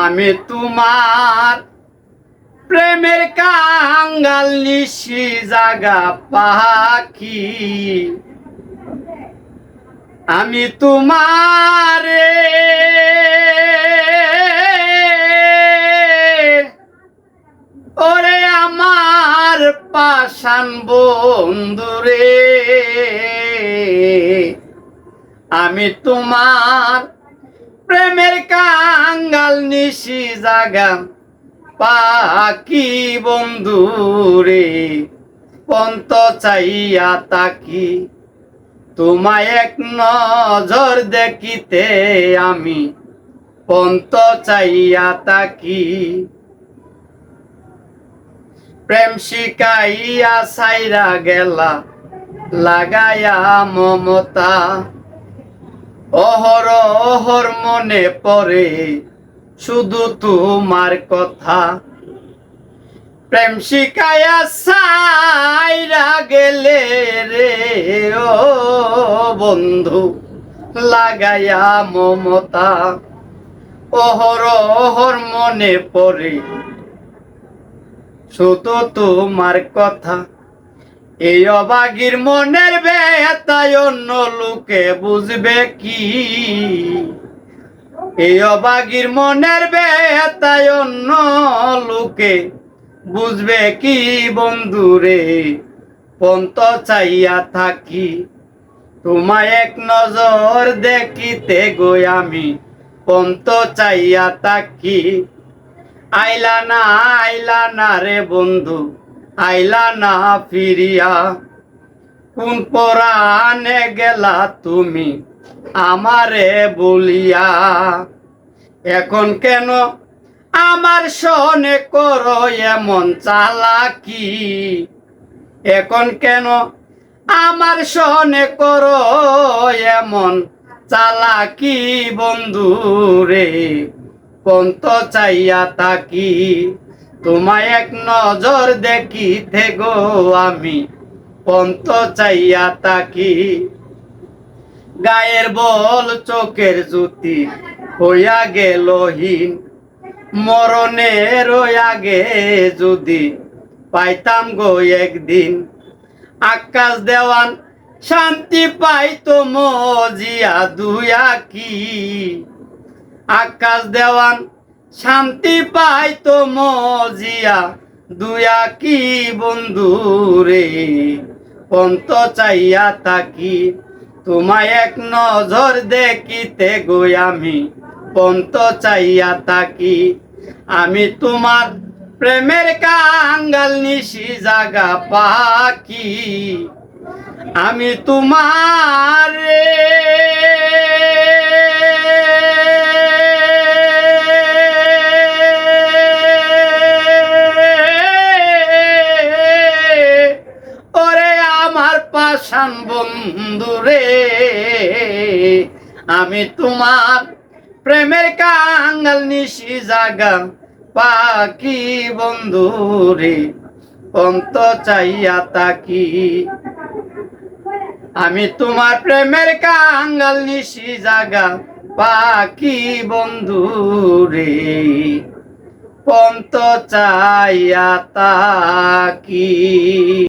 আমি তোমার প্রেমের কাঙ্গাল নিশি জাগা পাখি। আমি তোমারে ওরে আমার পাশান বন্ধুরে আমি তোমার প্রেমের কাঙ্গাল নিশি জাগা। পাকি বন্ধুরে পন্ত চাইয়া তাকি। তোমায় এক নজর দেখিতে আমি, পন্ত চাইয়া তাকি। প্রেম শিকাইয়া সাইরা গেলা, লাগায়া মমতা। অহর অহর মনে পড়ে, শুধু তোমার কথা। প্রেম শিকায়া সাইরা গেলে রে, ও বন্ধু লাগায়া মমতা। অহর অহর মনে পড়ে, শুধু তোমার কথা। এই অবাগির মনের বেতায় অন্য লোকে বুঝবে কি? এই অবাগির মনের বেতায় অন্য লোকে বুঝবে কি বন্ধুরে পন্ত চাইয়া থাকি, তোমায় এক নজর দেখিতে গো আমি। পন্ত চাইয়া থাকি, আইলা না আইলা না রে বন্ধু। আইলা না ফিরিয়া। কোন পরাণে গেলা তুমি আমারে বলিয়া। এখন কেন আমার সনে করো এমন চালাকি? এখন কেন আমার সনে করো এমন চালাকি বন্ধু রে পন্ত চাইয়া তাকি তোমায় এক নজর দেখিতে গো আমি, পন্ত চাইয়া তাকি। গায়ের বল চোখের জ্যোতি হইয়া গেলহীন মরণের আগে যদি পাইতাম গো একদিন। আকাশ দেওয়ান শান্তি পাইতো মজিয়া দুয়া কি আকাশ দেওয়ান শান্তি পাইতো মজিয়া, দুয়া কি বন্ধু রে? পন্ত চাইয়া থাকি, তোমায় এক নজর দেখিতে গো আমি। পন্ত চাইয়া থাকি, আমি তোমার প্রেমের কাঙ্গাল নিশি জাগা পাকি আমি তোমার ওরে পাশান বন্ধুরে আমি তোমার প্রেমের কাঙ্গাল নিশি জাগা পাখি বন্ধুরে পন্ত চাইয়া তাকি আমি তোমার প্রেমের কাঙ্গাল নিশি জাগা পাখি বন্ধুরে পন্ত চাইয়া তাকি